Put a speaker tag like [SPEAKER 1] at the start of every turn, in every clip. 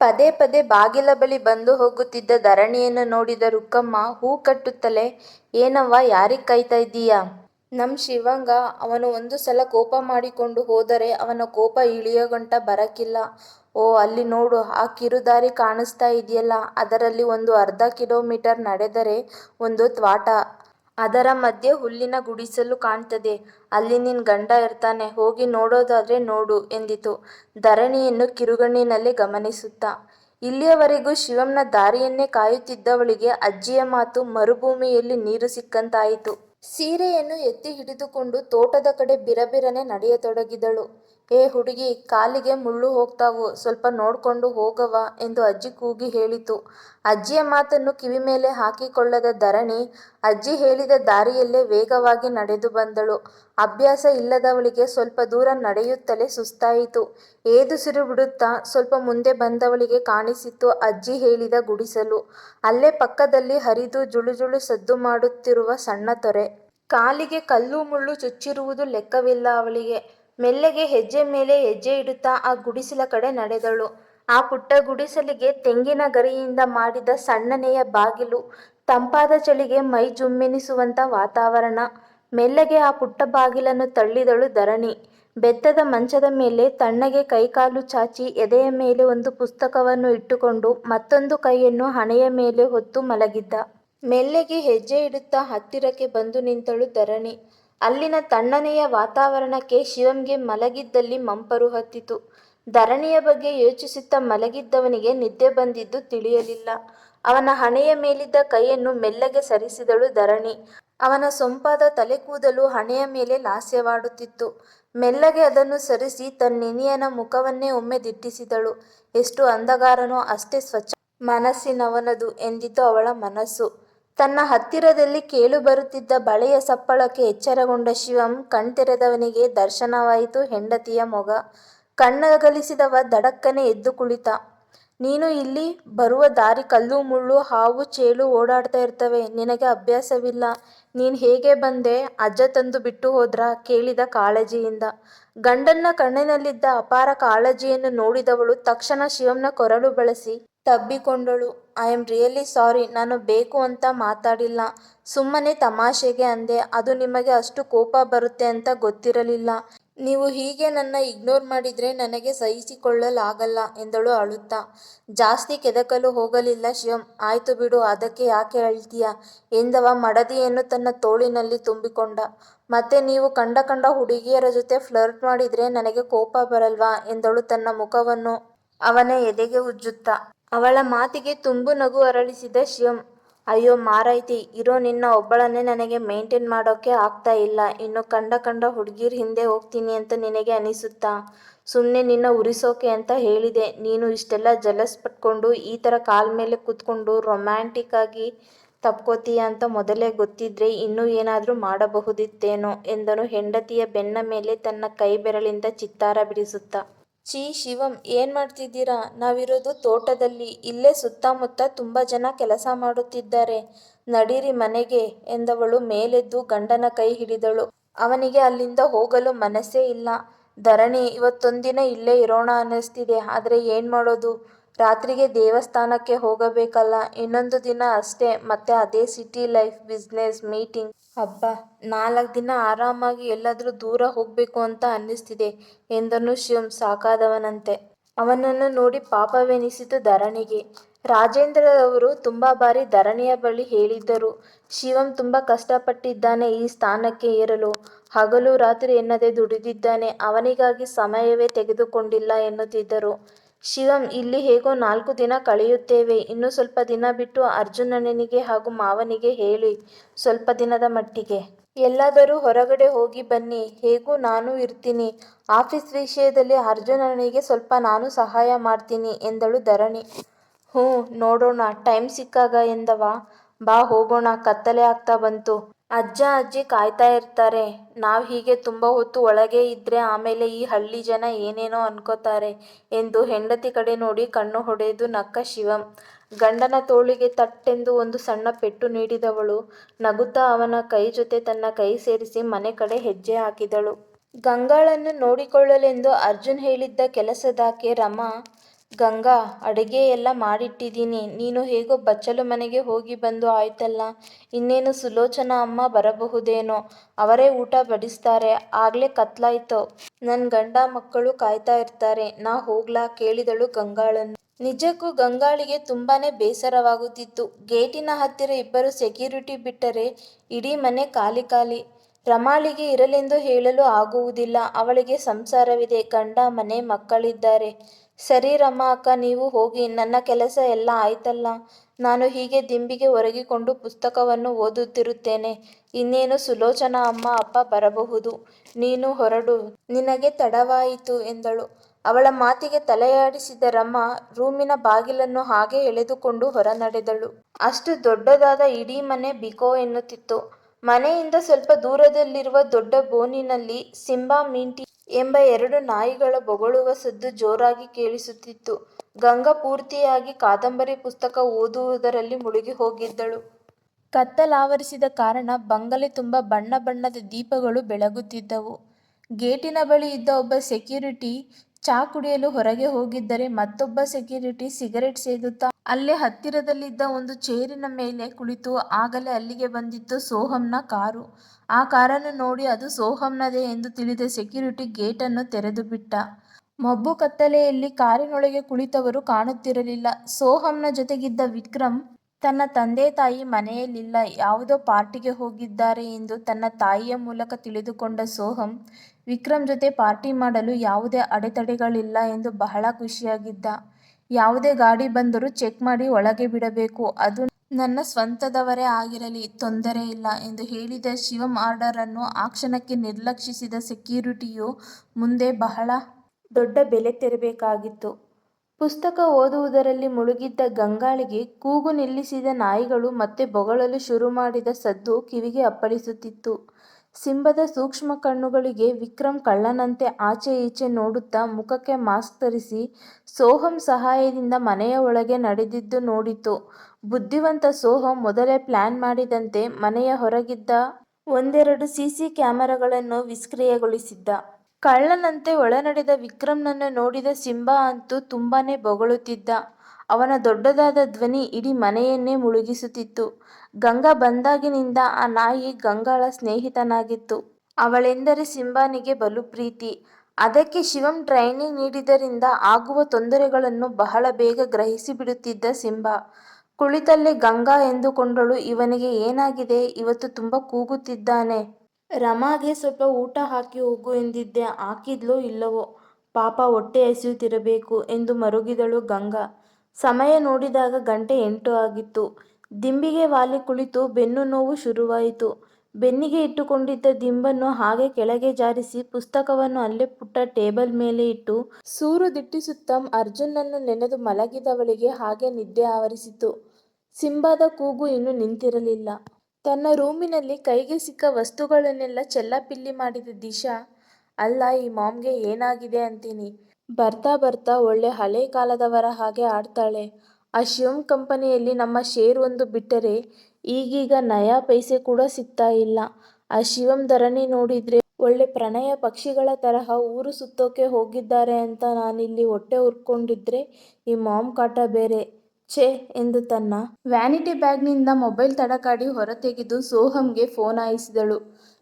[SPEAKER 1] ಪದೇ ಪದೇ ಬಾಗಿಲ ಬಳಿ ಬಂದು ಹೋಗುತ್ತಿದ್ದ ಧರಣಿಯನ್ನು ನೋಡಿದ ರುಕ್ಕಮ್ಮ ಹೂ ಕಟ್ಟುತ್ತಲೇ, ಏನವ್ವ ಯಾರಿಗೆ ಕಾಯ್ತಾ ಇದ್ದೀಯಾ? ನಮ್ ಶಿವಂಗ, ಅವನು ಒಂದು ಸಲ ಕೋಪ ಮಾಡಿಕೊಂಡು ಹೋದರೆ ಅವನ ಕೋಪ ಇಳಿಯೋಗಂಟ ಬರಕ್ಕಿಲ್ಲ ಓ, ಅಲ್ಲಿ ನೋಡು, ಆ ಕಿರುದಾರಿ ಕಾಣಿಸ್ತಾ ಇದೆಯಲ್ಲ, ಅದರಲ್ಲಿ ಒಂದು ಅರ್ಧ ಕಿಲೋಮೀಟರ್ ನಡೆದರೆ ಒಂದು ತ್ವಾಟ. ಅದರ ಮಧ್ಯೆ ಹುಲ್ಲಿನ ಗುಡಿಸಲು ಕಾಣ್ತದೆ. ಅಲ್ಲಿ ನಿನ್ ಗಂಡ ಇರ್ತಾನೆ ಹೋಗಿ ನೋಡೋದಾದ್ರೆ ನೋಡು ಎಂದಿತು ಧರಣಿಯನ್ನು ಕಿರುಗಣ್ಣಿನಲ್ಲಿ ಗಮನಿಸುತ್ತಾ. ಇಲ್ಲಿಯವರೆಗೂ ಶಿವಂನ ದಾರಿಯನ್ನೇ ಕಾಯುತ್ತಿದ್ದವಳಿಗೆ ಅಜ್ಜಿಯ ಮಾತು ಮರುಭೂಮಿಯಲ್ಲಿ ನೀರು ಸಿಕ್ಕಂತಾಯಿತು. ಸೀರೆಯನ್ನು ಎತ್ತಿ ಹಿಡಿದುಕೊಂಡು ತೋಟದ ಕಡೆ ಬಿರಬಿರನೆ ನಡೆಯತೊಡಗಿದಳು. ಏ ಹುಡುಗಿ, ಕಾಲಿಗೆ ಮುಳ್ಳು ಹೋಗ್ತಾವು ಸ್ವಲ್ಪ ನೋಡ್ಕೊಂಡು ಹೋಗವಾ ಎಂದು ಅಜ್ಜಿ ಕೂಗಿ ಹೇಳಿತು. ಅಜ್ಜಿಯ ಮಾತನ್ನು ಕಿವಿ ಮೇಲೆ ಹಾಕಿಕೊಳ್ಳದ ಧರಣಿ ಅಜ್ಜಿ ಹೇಳಿದ ದಾರಿಯಲ್ಲೇ ವೇಗವಾಗಿ ನಡೆದು ಬಂದಳು. ಅಭ್ಯಾಸ ಇಲ್ಲದವಳಿಗೆ ಸ್ವಲ್ಪ ದೂರ ನಡೆಯುತ್ತಲೇ ಸುಸ್ತಾಯಿತು. ಏದುಸಿರು ಬಿಡುತ್ತಾ ಸ್ವಲ್ಪ ಮುಂದೆ ಬಂದವಳಿಗೆ ಕಾಣಿಸಿತು ಅಜ್ಜಿ ಹೇಳಿದ ಗುಡಿಸಲು. ಅಲ್ಲೇ ಪಕ್ಕದಲ್ಲಿ ಹರಿದು ಜುಳುಜುಳು ಸದ್ದು ಮಾಡುತ್ತಿರುವ ಸಣ್ಣ ತೊರೆ. ಕಾಲಿಗೆ ಕಲ್ಲು ಮುಳ್ಳು ಚುಚ್ಚಿರುವುದು ಲೆಕ್ಕವಿಲ್ಲ ಅವಳಿಗೆ. ಮೆಲ್ಲಗೆ ಹೆಜ್ಜೆ ಮೇಲೆ ಹೆಜ್ಜೆ ಇಡುತ್ತಾ ಆ ಗುಡಿಸಲ ಕಡೆ ನಡೆದಳು. ಆ ಪುಟ್ಟ ಗುಡಿಸಲಿಗೆ ತೆಂಗಿನ ಗರಿಯಿಂದ ಮಾಡಿದ ಸಣ್ಣನೆಯ ಬಾಗಿಲು. ತಂಪಾದ ಚಳಿಗೆ ಮೈ ಜುಮ್ಮೆನಿಸುವಂತ ವಾತಾವರಣ. ಮೆಲ್ಲಗೆ ಆ ಪುಟ್ಟ ಬಾಗಿಲನ್ನು ತಳ್ಳಿದಳು ಧರಣಿ. ಬೆತ್ತದ ಮಂಚದ ಮೇಲೆ ತಣ್ಣಗೆ ಕೈಕಾಲು ಚಾಚಿ ಎದೆಯ ಮೇಲೆ ಒಂದು ಪುಸ್ತಕವನ್ನು ಇಟ್ಟುಕೊಂಡು ಮತ್ತೊಂದು ಕೈಯನ್ನು ಹಣೆಯ ಮೇಲೆ ಹೊತ್ತು ಮಲಗಿದ್ದ. ಮೆಲ್ಲಗೆ ಹೆಜ್ಜೆ ಇಡುತ್ತಾ ಹತ್ತಿರಕ್ಕೆ ಬಂದು ನಿಂತಳು ಧರಣಿ. ಅಲ್ಲಿನ ತಣ್ಣನೆಯ ವಾತಾವರಣಕ್ಕೆ ಶಿವಂಗೆ ಮಲಗಿದ್ದಲ್ಲಿ ಮಂಪರು ಹತ್ತಿತು. ಧರಣಿಯ ಬಗ್ಗೆ ಯೋಚಿಸುತ್ತಾ ಮಲಗಿದ್ದವನಿಗೆ ನಿದ್ದೆ ಬಂದಿದ್ದು ತಿಳಿಯಲಿಲ್ಲ. ಅವನ ಹಣೆಯ ಮೇಲಿದ್ದ ಕೈಯನ್ನು ಮೆಲ್ಲಗೆ ಸರಿಸಿದಳು ಧರಣಿ. ಅವನ ಸೊಂಪಾದ ತಲೆ ಕೂದಲು ಹಣೆಯ ಮೇಲೆ ಲಾಸ್ಯವಾಡುತ್ತಿತ್ತು. ಮೆಲ್ಲಗೆ ಅದನ್ನು ಸರಿಸಿ ತನ್ನಿನಿಯನ ಮುಖವನ್ನೇ ಒಮ್ಮೆ ದಿಟ್ಟಿಸಿದಳು. ಎಷ್ಟು ಅಂಧಗಾರನೋ ಅಷ್ಟೇ ಸ್ವಚ್ಛ ಮನಸ್ಸಿನವನದು ಎಂದಿತು ಅವಳ ಮನಸ್ಸು. ತನ್ನ ಹತ್ತಿರದಲ್ಲಿ ಕೇಳು ಬರುತ್ತಿದ್ದ ಬಳೆಯ ಸಪ್ಪಳಕ್ಕೆ ಎಚ್ಚರಗೊಂಡ ಶಿವಂ ಕಣ್ತೆರೆದವನಿಗೆ ದರ್ಶನವಾಯಿತು ಹೆಂಡತಿಯ ಮೊಗ. ಕಣ್ಣಗಲಿಸಿದವ ದಡಕ್ಕನೆ ಎದ್ದು ಕುಳಿತ. ನೀನು ಇಲ್ಲಿ ಬರುವ ದಾರಿ ಕಲ್ಲು, ಮುಳ್ಳು, ಹಾವು, ಚೇಳು ಓಡಾಡ್ತಾ ಇರ್ತವೆ ನಿನಗೆ ಅಭ್ಯಾಸವಿಲ್ಲ. ನೀನ್ ಹೇಗೆ ಬಂದೆ ಅಜ್ಜ ತಂದು ಬಿಟ್ಟು ಹೋದ್ರ ಕೇಳಿದ ಕಾಳಜಿಯಿಂದ. ಗಂಡನ ಕಣ್ಣಿನಲ್ಲಿದ್ದ ಅಪಾರ ಕಾಳಜಿಯನ್ನು ನೋಡಿದವಳು ತಕ್ಷಣ ಶಿವಂನ ಕೊರಳು ಬಳಸಿ ತಬ್ಬಿಕೊಂಡಳು. ಐ ಆಮ್ ರಿಯಲಿ ಸಾರಿ ನಾನು ಬೇಕು ಅಂತ ಮಾತಾಡಿಲ್ಲ. ಸುಮ್ಮನೆ ತಮಾಷೆಗೆ ಅಂದೆ ಅದು ನಿಮಗೆ ಅಷ್ಟು ಕೋಪ ಬರುತ್ತೆ ಅಂತ ಗೊತ್ತಿರಲಿಲ್ಲ. ನೀವು ಹೀಗೆ ನನ್ನ ಇಗ್ನೋರ್ ಮಾಡಿದರೆ ನನಗೆ ಸಹಿಸಿಕೊಳ್ಳಲಾಗಲ್ಲ ಎಂದಳು ಅಳುತ್ತಾ. ಜಾಸ್ತಿ ಕೆದಕಲು ಹೋಗಲಿಲ್ಲ ಶಿವಂ. ಆಯ್ತು ಬಿಡು, ಅದಕ್ಕೆ ಯಾಕೆ ಅಳ್ತೀಯ ಎಂದವ ಮಡದಿಯನ್ನು ತನ್ನ ತೋಳಿನಲ್ಲಿ ತುಂಬಿಕೊಂಡ. ಮತ್ತೆ ನೀವು ಕಂಡ ಕಂಡ ಹುಡುಗಿಯರ ಜೊತೆ ಫ್ಲರ್ಟ್ ಮಾಡಿದರೆ ನನಗೆ ಕೋಪ ಬರಲ್ವಾ ಎಂದಳು ತನ್ನ ಮುಖವನ್ನು ಅವನ ಎದೆಗೆ ಉಜ್ಜುತ್ತಾ. ಅವಳ ಮಾತಿಗೆ ತುಂಬು ನಗು ಅರಳಿಸಿದ ಶಿವಂ. ಅಯ್ಯೋ ಮಾರೈತಿ, ಇರೋ ನಿನ್ನ ಒಬ್ಬಳನ್ನೇ ನನಗೆ ಮೇಂಟೇನ್ ಮಾಡೋಕೆ ಆಗ್ತಾ ಇಲ್ಲ ಇನ್ನು ಕಂಡ ಕಂಡ ಹುಡುಗಿರ್ ಹಿಂದೆ ಹೋಗ್ತೀನಿ ಅಂತ ನಿನಗೆ ಅನಿಸುತ್ತಾ? ಸುಮ್ಮನೆ ನಿನ್ನ ಉರಿಸೋಕೆ ಅಂತ ಹೇಳಿದೆ ನೀನು ಇಷ್ಟೆಲ್ಲ ಜಲಸ್ ಪಟ್ಕೊಂಡು ಈ ಥರ ಕಾಲ್ ಮೇಲೆ ಕೂತ್ಕೊಂಡು ರೊಮ್ಯಾಂಟಿಕ್ ಆಗಿ ತಪ್ಕೋತೀಯ ಅಂತ ಮೊದಲೇ ಗೊತ್ತಿದ್ರೆ ಇನ್ನೂ ಏನಾದರೂ ಮಾಡಬಹುದಿತ್ತೇನೋ ಎಂದನು ಹೆಂಡತಿಯ ಬೆನ್ನ ಮೇಲೆ ತನ್ನ ಕೈ ಬೆರಳಿಂದ ಚಿತ್ತಾರ ಬಿಡಿಸುತ್ತಾ. ಛೀ ಶಿವಂ, ಏನ್ ಮಾಡ್ತಿದ್ದೀರಾ ನಾವಿರೋದು ತೋಟದಲ್ಲಿ ಇಲ್ಲೇ ಸುತ್ತಮುತ್ತ ತುಂಬಾ ಜನ ಕೆಲಸ ಮಾಡುತ್ತಿದ್ದಾರೆ. ನಡೀರಿ ಮನೆಗೆ ಎಂದವಳು ಮೇಲೆದ್ದು ಗಂಡನ ಕೈ ಹಿಡಿದಳು. ಅವನಿಗೆ ಅಲ್ಲಿಂದ ಹೋಗಲು ಮನಸ್ಸೇ ಇಲ್ಲ. ಧರಣಿ ಇವತ್ತೊಂದಿನ ಇಲ್ಲೇ ಇರೋಣ ಅನ್ನಿಸ್ತಿದೆ ಆದರೆ ಏನ್ ಮಾಡೋದು ರಾತ್ರಿಗೆ ದೇವಸ್ಥಾನಕ್ಕೆ ಹೋಗಬೇಕಲ್ಲ, ಇನ್ನೊಂದು ದಿನ ಅಷ್ಟೇ, ಮತ್ತೆ ಅದೇ ಸಿಟಿ ಲೈಫ್, ಬಿಸ್ನೆಸ್, ಮೀಟಿಂಗ್ ಹಬ್ಬ ನಾಲ್ಕು ದಿನ ಆರಾಮಾಗಿ ಎಲ್ಲಾದರೂ ದೂರ ಹೋಗಬೇಕು ಅಂತ ಅನ್ನಿಸ್ತಿದೆ, ಎಂದನು ಶಿವಂ ಸಾಕಾದವನಂತೆ. ಅವನನ್ನು ನೋಡಿ ಪಾಪವೆನಿಸಿತು ಧರಣಿಗೆ. ರಾಜೇಂದ್ರರವರು ತುಂಬಾ ಬಾರಿ ಧರಣಿಯ ಬಳಿ ಹೇಳಿದ್ದರು, ಶಿವಂ ತುಂಬಾ ಕಷ್ಟಪಟ್ಟಿದ್ದಾನೆ ಈ ಸ್ಥಾನಕ್ಕೆ ಏರಲು. ಹಗಲು ರಾತ್ರಿ ಎನ್ನದೆ ದುಡಿದಿದ್ದಾನೆ, ಅವನಿಗಾಗಿ ಸಮಯವೇ ತೆಗೆದುಕೊಂಡಿಲ್ಲ ಎನ್ನುತ್ತಿದ್ದರು. ಶಿವಂ, ಇಲ್ಲಿ ಹೇಗೋ ನಾಲ್ಕು ದಿನ ಕಳೆಯುತ್ತೇವೆ. ಇನ್ನು ಸ್ವಲ್ಪ ದಿನ ಬಿಟ್ಟು ಅರ್ಜುನನಿಗೆ ಹಾಗೂ ಮಾವನಿಗೆ ಹೇಳಿ. ಸ್ವಲ್ಪ ದಿನದ ಮಟ್ಟಿಗೆ. ಎಲ್ಲಾದರೂ ಹೊರಗಡೆ ಹೋಗಿ ಬನ್ನಿ. ಹೇಗೂ ನಾನು ಇರ್ತೀನಿ. ಆಫೀಸ್ ವಿಷಯದಲ್ಲಿ ಅರ್ಜುನನಿಗೆ ಸ್ವಲ್ಪ ನಾನು ಸಹಾಯ ಮಾಡ್ತೀನಿ ಎಂದಳು ಧರಣಿ. ಹ್ಞೂ, ನೋಡೋಣ. ಟೈಮ್ ಸಿಕ್ಕಾಗ ಎಂದವ. ಬಾ ಹೋಗೋಣ. ಕತ್ತಲೆ ಆಗ್ತಾ ಬಂತು. ಅಜ್ಜ, ಅಜ್ಜಿ ಕಾಯ್ತಾ ಇರ್ತಾರೆ. ನಾವು ಹೀಗೆ ತುಂಬ ಹೊತ್ತು ಒಳಗೆ ಇದ್ರೆ ಆಮೇಲೆ ಈ ಹಳ್ಳಿ ಜನ ಏನೇನೋ ಅನ್ಕೋತಾರೆ ಎಂದು ಹೆಂಡತಿ ಕಡೆ ನೋಡಿ ಕಣ್ಣು ಹೊಡೆದು ನಕ್ಕ ಶಿವಂ. ಗಂಡನ ತೋಳಿಗೆ ತಟ್ಟೆಂದು ಒಂದು ಸಣ್ಣ ಪೆಟ್ಟು ನೀಡಿದವಳು ನಗುತ್ತಾ ಅವನ ಕೈ ಜೊತೆ ತನ್ನ ಕೈ ಸೇರಿಸಿ ಮನೆ ಕಡೆ ಹೆಜ್ಜೆ ಹಾಕಿದಳು. ಗಂಗಾಳನ್ನು ನೋಡಿಕೊಳ್ಳಲೆಂದು ಅರ್ಜುನ್ ಹೇಳಿದ್ದ ಕೆಲಸದಾಕೆ ರಮಾ ಗಂಗಾ, ಅಡುಗೆ ಎಲ್ಲ ಮಾಡಿಟ್ಟಿದ್ದೀನಿ. ನೀನು ಹೇಗೋ ಬಚ್ಚಲು ಮನೆಗೆ ಹೋಗಿ ಬಂದು ಆಯ್ತಲ್ಲ. ಇನ್ನೇನು ಸುಲೋಚನಾ ಅಮ್ಮ ಬರಬಹುದೇನೋ. ಅವರೇ ಊಟ ಬಡಿಸ್ತಾರೆ. ಆಗ್ಲೇ ಕತ್ಲಾಯ್ತು. ನನ್ ಗಂಡ ಮಕ್ಕಳು ಕಾಯ್ತಾ ಇರ್ತಾರೆ. ನಾ ಹೋಗ್ಲಾ ಕೇಳಿದಳು ಗಂಗಾಳನ್ನು. ನಿಜಕ್ಕೂ ಗಂಗಾಳಿಗೆ ತುಂಬಾನೇ ಬೇಸರವಾಗುತ್ತಿತ್ತು. ಗೇಟಿನ ಹತ್ತಿರ ಇಬ್ಬರು ಸೆಕ್ಯೂರಿಟಿ ಬಿಟ್ಟರೆ ಇಡೀ ಮನೆ ಖಾಲಿ ಖಾಲಿ. ರಮಾಳಿಗೆ ಇರಲೆಂದು ಹೇಳಲು ಆಗುವುದಿಲ್ಲ. ಅವಳಿಗೆ ಸಂಸಾರವಿದೆ. ಗಂಡ, ಮನೆ, ಮಕ್ಕಳಿದ್ದಾರೆ. ಸರಿ ರಮಾ ಅಕ್ಕ, ನೀವು ಹೋಗಿ, ನನ್ನ ಕೆಲಸ ಎಲ್ಲ ಆಯ್ತಲ್ಲ. ನಾನು ಹೀಗೆ ದಿಂಬಿಗೆ ಒರಗಿಕೊಂಡು ಪುಸ್ತಕವನ್ನು ಓದುತ್ತಿರುತ್ತೇನೆ. ಇನ್ನೇನು ಸುಲೋಚನಾ ಅಮ್ಮ, ಅಪ್ಪ ಬರಬಹುದು. ನೀನು ಹೊರಡು. ನಿನಗೆ ತಡವಾಯಿತು ಎಂದಳು. ಅವಳ ಮಾತಿಗೆ ತಲೆಯಾಡಿಸಿದ ರಮ್ಮ ರೂಮಿನ ಬಾಗಿಲನ್ನು ಹಾಗೆ ಎಳೆದುಕೊಂಡು ಹೊರ ನಡೆದಳು ಅಷ್ಟು ದೊಡ್ಡದಾದ ಇಡೀ ಮನೆ ಬಿಕೋ ಎನ್ನುತ್ತಿತ್ತು. ಮನೆಯಿಂದ ಸ್ವಲ್ಪ ದೂರದಲ್ಲಿರುವ ದೊಡ್ಡ ಬೋನಿನಲ್ಲಿ ಸಿಂಬಾ ಮಿಂಟಿ ಎಂಬ ಎರಡು ನಾಯಿಗಳ ಬೊಗಳುವ ಸದ್ದು ಜೋರಾಗಿ ಕೇಳಿಸುತ್ತಿತ್ತು. ಗಂಗಾ ಪೂರ್ತಿಯಾಗಿ ಕಾದಂಬರಿ ಪುಸ್ತಕ ಓದುವುದರಲ್ಲಿ ಮುಳುಗಿ ಹೋಗಿದ್ದಳು. ಕತ್ತಲಾವರಿಸಿದ ಕಾರಣ ಬಂಗಲೆ ತುಂಬ ಬಣ್ಣ ಬಣ್ಣದ ದೀಪಗಳು ಬೆಳಗುತ್ತಿದ್ದವು. ಗೇಟಿನ ಬಳಿ ಇದ್ದ ಒಬ್ಬ ಸೆಕ್ಯೂರಿಟಿ ಚಾ ಕುಡಿಯಲು ಹೊರಗೆ ಹೋಗಿದ್ದರೆ ಮತ್ತೊಬ್ಬ ಸೆಕ್ಯೂರಿಟಿ ಸಿಗರೆಟ್ ಸೇದುತ್ತಾ ಅಲ್ಲೇ ಹತ್ತಿರದಲ್ಲಿದ್ದ ಒಂದು ಚೇರಿನ ಮೇಲೆ ಕುಳಿತು ಆಗಲೇ ಅಲ್ಲಿಗೆ ಬಂದಿತ್ತು ಸೋಹಂನ ಕಾರು. ಆ ಕಾರನ್ನು ನೋಡಿ ಅದು ಸೋಹಂನದೇ ಎಂದು ತಿಳಿದ ಸೆಕ್ಯೂರಿಟಿ ಗೇಟನ್ನು ತೆರೆದು ಬಿಟ್ಟ. ಮಬ್ಬು ಕತ್ತಲೆಯಲ್ಲಿ ಕಾರಿನೊಳಗೆ ಕುಳಿತವರು ಕಾಣುತ್ತಿರಲಿಲ್ಲ. ಸೋಹಂನ ಜೊತೆಗಿದ್ದ ವಿಕ್ರಮ್, ತನ್ನ ತಂದೆ ತಾಯಿ ಮನೆಯಲ್ಲಿಲ್ಲ, ಯಾವುದೋ ಪಾರ್ಟಿಗೆ ಹೋಗಿದ್ದಾರೆ ಎಂದು ತನ್ನ ತಾಯಿಯ ಮೂಲಕ ತಿಳಿದುಕೊಂಡ ಸೋಹಂ ವಿಕ್ರಮ್ ಜೊತೆ ಪಾರ್ಟಿ ಮಾಡಲು ಯಾವುದೇ ಅಡೆತಡೆಗಳಿಲ್ಲ ಎಂದು ಬಹಳ ಖುಷಿಯಾಗಿದ್ದ. ಯಾವುದೇ ಗಾಡಿ ಬಂದರೂ ಚೆಕ್ ಮಾಡಿ ಒಳಗೆ ಬಿಡಬೇಕು. ಅದು ನನ್ನ ಸ್ವಂತದವರೇ ಆಗಿರಲಿ, ತೊಂದರೆ ಇಲ್ಲ ಎಂದು ಹೇಳಿದ ಶಿವಂ ಆರ್ಡರ್ ಅನ್ನು ಆ ಕ್ಷಣಕ್ಕೆ ನಿರ್ಲಕ್ಷಿಸಿದ ಸೆಕ್ಯೂರಿಟಿಯು ಮುಂದೆ ಬಹಳ ದೊಡ್ಡ ಬೆಲೆ ತೆರಬೇಕಾಗಿತ್ತು. ಪುಸ್ತಕ ಓದುವುದರಲ್ಲಿ ಮುಳುಗಿದ್ದ ಗಂಗಾಳಿಗೆ ಕೂಗು ನಿಲ್ಲಿಸಿದ ನಾಯಿಗಳು ಮತ್ತೆ ಬೊಗಳಲು ಶುರು ಮಾಡಿದ ಸದ್ದು ಕಿವಿಗೆ ಅಪ್ಪಳಿಸುತ್ತಿತ್ತು. ಸಿಂಬದ ಸೂಕ್ಷ್ಮ ಕಣ್ಣುಗಳಿಗೆ ವಿಕ್ರಮ್ ಕಳ್ಳನಂತೆ ಆಚೆ ಈಚೆ ನೋಡುತ್ತಾ ಮುಖಕ್ಕೆ ಮಾಸ್ಕ್ ಧರಿಸಿ ಸೋಹಂ ಸಹಾಯದಿಂದ ಮನೆಯ ಒಳಗೆ ನಡೆದಿದ್ದು ನೋಡಿತು. ಬುದ್ಧಿವಂತ ಸೋಹಂ ಮೊದಲೇ ಪ್ಲಾನ್ ಮಾಡಿದಂತೆ ಮನೆಯ ಹೊರಗಿದ್ದ ಒಂದೆರಡು ಸಿಸಿ ಕ್ಯಾಮೆರಾಗಳನ್ನು ನಿಷ್ಕ್ರಿಯಗೊಳಿಸಿದ್ದ ಕಳ್ಳನಂತೆ ಒಳನಡೆದ ವಿಕ್ರಮ್ನನ್ನು ನೋಡಿದ ಸಿಂಬ ಅಂತೂ ತುಂಬಾನೇ ಬೊಗಳುತ್ತಿದ್ದ. ಅವನ ದೊಡ್ಡದಾದ ಧ್ವನಿ ಇಡೀ ಮನೆಯನ್ನೇ ಮುಳುಗಿಸುತ್ತಿತ್ತು. ಗಂಗಾ ಬಂದಾಗಿನಿಂದ ಆ ನಾಯಿ ಗಂಗಾಳ ಸ್ನೇಹಿತನಾಗಿತ್ತು. ಅವಳೆಂದರೆ ಸಿಂಬಾನಿಗೆ ಬಲು ಪ್ರೀತಿ. ಅದಕ್ಕೆ ಶಿವಂ ಟ್ರೈನಿಂಗ್ ನೀಡಿದ್ದರಿಂದ ಆಗುವ ತೊಂದರೆಗಳನ್ನು ಬಹಳ ಬೇಗ ಗ್ರಹಿಸಿಬಿಡುತ್ತಿದ್ದ ಸಿಂಬ. ಕುಳಿತಲ್ಲೇ ಗಂಗಾ ಎಂದುಕೊಂಡಳು, ಇವನಿಗೆ ಏನಾಗಿದೆ? ಇವತ್ತು ತುಂಬಾ ಕೂಗುತ್ತಿದ್ದಾನೆ. ರಮಾಗೆ ಸ್ವಲ್ಪ ಊಟ ಹಾಕಿ ಹೋಗು ಎಂದಿದ್ದೆ. ಹಾಕಿದ್ಲೋ ಇಲ್ಲವೋ? ಪಾಪ ಹೊಟ್ಟೆ ಹಸಿಯುತ್ತಿರಬೇಕು ಎಂದು ಮರುಗಿದಳು ಗಂಗಾ. ಸಮಯ ನೋಡಿದಾಗ ಗಂಟೆ ಎಂಟು ಆಗಿತ್ತು. ದಿಂಬಿಗೆ ವಾಲಿ ಕುಳಿತು ಬೆನ್ನು ನೋವು ಶುರುವಾಯಿತು. ಬೆನ್ನಿಗೆ ಇಟ್ಟುಕೊಂಡಿದ್ದ ದಿಂಬನ್ನು ಹಾಗೆ ಕೆಳಗೆ ಜಾರಿಸಿ ಪುಸ್ತಕವನ್ನು ಅಲ್ಲೇ ಪುಟ್ಟ ಟೇಬಲ್ ಮೇಲೆ ಇಟ್ಟು ಸೂರು ದಿಟ್ಟಿಸುತ್ತಾ ಅರ್ಜುನನ್ನು ನೆನೆದು ಮಲಗಿದವಳಿಗೆ ಹಾಗೆ ನಿದ್ದೆ ಆವರಿಸಿತು. ಸಿಂಬಾದ ಕೂಗು ಇನ್ನೂ ನಿಂತಿರಲಿಲ್ಲ. ತನ್ನ ರೂಮಿನಲ್ಲಿ ಕೈಗೆ ಸಿಕ್ಕ ವಸ್ತುಗಳನ್ನೆಲ್ಲ ಚೆಲ್ಲಾಪಿಲ್ಲಿ ಮಾಡಿದ, ದಿಶಾ. ಅಲ್ಲ, ಈ ಮಾಮ್ಗೆ ಏನಾಗಿದೆ ಅಂತೀನಿ. ಬರ್ತಾ ಬರ್ತಾ ಒಳ್ಳೆ ಹಳೆ ಕಾಲದವರ ಹಾಗೆ ಆಡ್ತಾಳೆ. ಆ ಶಿವಂ ಕಂಪನಿಯಲ್ಲಿ ನಮ್ಮ ಶೇರ್ ಒಂದು ಬಿಟ್ಟರೆ ಈಗೀಗ ನಯಾ ಪೈಸೆ ಕೂಡ ಸಿಗ್ತಾ ಇಲ್ಲ. ಆ ಶಿವಂ ಧರಣಿ ನೋಡಿದ್ರೆ ಒಳ್ಳೆ ಪ್ರಣಯ ಪಕ್ಷಿಗಳ ತರಹ ಊರು ಸುತ್ತೋಕೆ ಹೋಗಿದ್ದಾರೆ ಅಂತ ನಾನಿಲ್ಲಿ ಹೊಟ್ಟೆ ಉರ್ಕೊಂಡಿದ್ರೆ ಈ ಮಾಮ್ ಕಾಟ ಬೇರೆ. ಛೇ ಎಂದು ತನ್ನ ವ್ಯಾನಿಟಿ ಬ್ಯಾಗ್ನಿಂದ ಮೊಬೈಲ್ ತಡಕಾಡಿ ಹೊರತೆಗೆದು ಸೋಹಂಗೆ ಫೋನ್ ಹಾಯಿಸಿದಳು.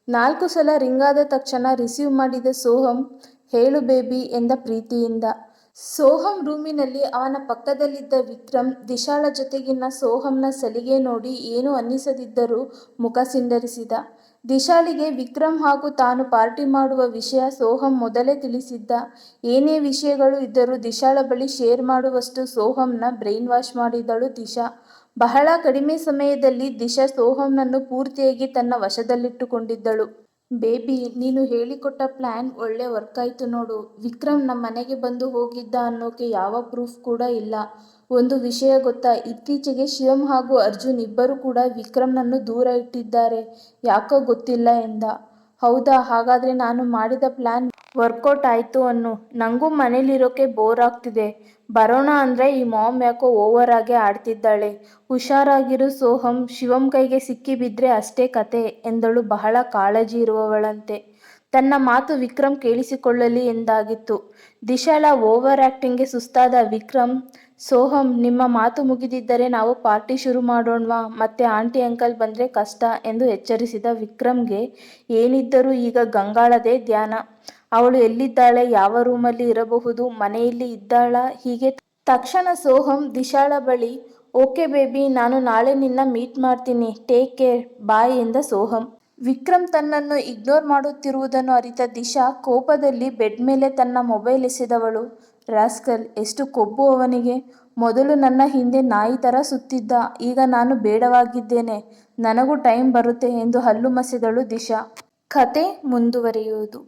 [SPEAKER 1] ನಾಲ್ಕು ಸಲ ರಿಂಗಾದ ತಕ್ಷಣ ರಿಸೀವ್ ಮಾಡಿದ ಸೋಹಂ, ಹೇಳು ಬೇಬಿ ಎಂದ ಪ್ರೀತಿಯಿಂದ. ಸೋಹಂ ರೂಮಿನಲ್ಲಿ ಅವನ ಪಕ್ಕದಲ್ಲಿದ್ದ ವಿಕ್ರಮ್, ದಿಶಾಳ ಜೊತೆಗಿನ ಸೋಹಂನ ಸಲಿಗೆ ನೋಡಿ ಏನೂ ಅನ್ನಿಸದಿದ್ದರೂ ಮುಖ ಸಿಂಡರಿಸಿದ. ದಿಶಾಳಿಗೆ ವಿಕ್ರಮ್ ಹಾಗೂ ತಾನು ಪಾರ್ಟಿ ಮಾಡುವ ವಿಷಯ ಸೋಹಂ ಮೊದಲೇ ತಿಳಿಸಿದ್ದ. ಏನೇ ವಿಷಯಗಳು ಇದ್ದರೂ ದಿಶಾಳ ಬಳಿ ಶೇರ್ ಮಾಡುವಷ್ಟು ಸೋಹಂನ ಬ್ರೈನ್ ವಾಶ್ ಮಾಡಿದಳು ದಿಶಾ. ಬಹಳ ಕಡಿಮೆ ಸಮಯದಲ್ಲಿ ದಿಶಾ ಸೋಹಂನನ್ನು ಪೂರ್ತಿಯಾಗಿ ತನ್ನ ವಶದಲ್ಲಿಟ್ಟುಕೊಂಡಿದ್ದಳು. ಬೇಬಿ, ನೀನು ಹೇಳಿಕೊಟ್ಟ ಪ್ಲ್ಯಾನ್ ಒಳ್ಳೆ ವರ್ಕ್ ಆಯಿತು ನೋಡು. ವಿಕ್ರಮ್ ನಮ್ಮ ಮನೆಗೆ ಬಂದು ಹೋಗಿದ್ದ ಅನ್ನೋಕೆ ಯಾವ ಪ್ರೂಫ್ ಕೂಡ ಇಲ್ಲ. ಒಂದು ವಿಷಯ ಗೊತ್ತಾ? ಇತ್ತೀಚೆಗೆ ಶಿವಂ ಹಾಗೂ ಅರ್ಜುನ್ ಇಬ್ಬರು ಕೂಡ ವಿಕ್ರಮ್ನನ್ನು ದೂರ ಇಟ್ಟಿದ್ದಾರೆ. ಯಾಕೋ ಗೊತ್ತಿಲ್ಲ ಎಂದ. ಹೌದಾ? ಹಾಗಾದ್ರೆ ನಾನು ಮಾಡಿದ ಪ್ಲಾನ್ ವರ್ಕೌಟ್ ಆಯ್ತು ಅನ್ನು. ನಂಗೂ ಮನೇಲಿರೋಕೆ ಬೋರ್ ಆಗ್ತಿದೆ. ಬರೋಣ ಅಂದ್ರೆ ಈ ಮಾಮ್ ಯಾಕೋ ಓವರ್ ಆಗಿ ಆಡ್ತಿದ್ದಾಳೆ. ಹುಷಾರಾಗಿರು ಸೋಹಂ. ಶಿವಂ ಕೈಗೆ ಸಿಕ್ಕಿಬಿದ್ರೆ ಅಷ್ಟೇ ಕತೆ ಎಂದಳು ಬಹಳ ಕಾಳಜಿ ಇರುವವಳಂತೆ. ತನ್ನ ಮಾತು ವಿಕ್ರಮ್ ಕೇಳಿಸಿಕೊಳ್ಳಲಿ ಎಂದಾಗಿತ್ತು. ದಿಶಾಳ ಓವರ್ ಆಕ್ಟಿಂಗ್ಗೆ ಸುಸ್ತಾದ ವಿಕ್ರಮ್ ಸೋಹಮ್, ನಿಮ್ಮ ಮಾತು ಮುಗಿದಿದ್ದರೆ ನಾವು ಪಾರ್ಟಿ ಶುರು ಮಾಡೋಣವಾ? ಮತ್ತೆ ಆಂಟಿ, ಅಂಕಲ್ ಬಂದರೆ ಕಷ್ಟ ಎಂದು ಎಚ್ಚರಿಸಿದ ವಿಕ್ರಮ್ಗೆ, ಏನಿದ್ದರೂ ಈಗ ಗಂಗಾಳದೇ ಧ್ಯಾನ. ಅವಳು ಎಲ್ಲಿದ್ದಾಳೆ, ಯಾವ ರೂಮಲ್ಲಿ ಇರಬಹುದು, ಮನೆಯಲ್ಲಿ ಇದ್ದಾಳ, ಹೀಗೆ ತಕ್ಷಣ ಸೋಹಮ್ ದಿಶಾಳ ಬಳಿ, ಓಕೆ ಬೇಬಿ, ನಾನು ನಾಳೆ ನಿನ್ನ ಮೀಟ್ ಮಾಡ್ತೀನಿ, ಟೇಕ್ ಕೇರ್, ಬಾಯ್ ಎಂದ ಸೋಹಮ್. ವಿಕ್ರಮ್ ತನ್ನನ್ನು ಇಗ್ನೋರ್ ಮಾಡುತ್ತಿರುವುದನ್ನು ಅರಿತ ದಿಶಾ ಕೋಪದಲ್ಲಿ ಬೆಡ್ ಮೇಲೆ ತನ್ನ ಮೊಬೈಲ್ ಎಸೆದವಳು. ರಾಸ್ಕಲ್, ಎಷ್ಟು ಕೊಬ್ಬು ಅವನಿಗೆ? ಮೊದಲು ನನ್ನ ಹಿಂದೆ ನಾಯಿ ಥರ ಸುತ್ತಿದ್ದ. ಈಗ ನಾನು ಬೇಡವಾಗಿದ್ದೇನೆ. ನನಗೂ ಟೈಮ್ ಬರುತ್ತೆ ಎಂದು ಹಲ್ಲು ಮಸೆದಳು ದಿಶಾ. ಕತೆ ಮುಂದುವರಿಯುವುದು.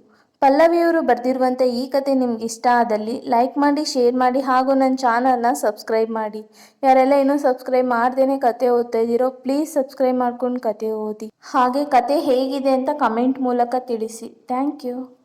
[SPEAKER 1] ಪಲ್ಲವಿಯವರು ಬರೆದಿರುವಂಥ ಈ ಕತೆ ನಿಮ್ಗೆ ಇಷ್ಟ ಆದಲ್ಲಿ ಲೈಕ್ ಮಾಡಿ, ಶೇರ್ ಮಾಡಿ, ಹಾಗೂ ನನ್ನ ಚಾನಲ್ನ ಸಬ್ಸ್ಕ್ರೈಬ್ ಮಾಡಿ. ಯಾರೆಲ್ಲ ಇನ್ನೂ ಸಬ್ಸ್ಕ್ರೈಬ್ ಮಾಡ್ದೇನೆ ಕತೆ ಓದ್ತಾ ಇದ್ದೀರೋ, ಪ್ಲೀಸ್ ಸಬ್ಸ್ಕ್ರೈಬ್ ಮಾಡ್ಕೊಂಡು ಕತೆ ಓದಿ. ಹಾಗೆ ಕತೆ ಹೇಗಿದೆ ಅಂತ ಕಮೆಂಟ್ ಮೂಲಕ ತಿಳಿಸಿ. Thank you.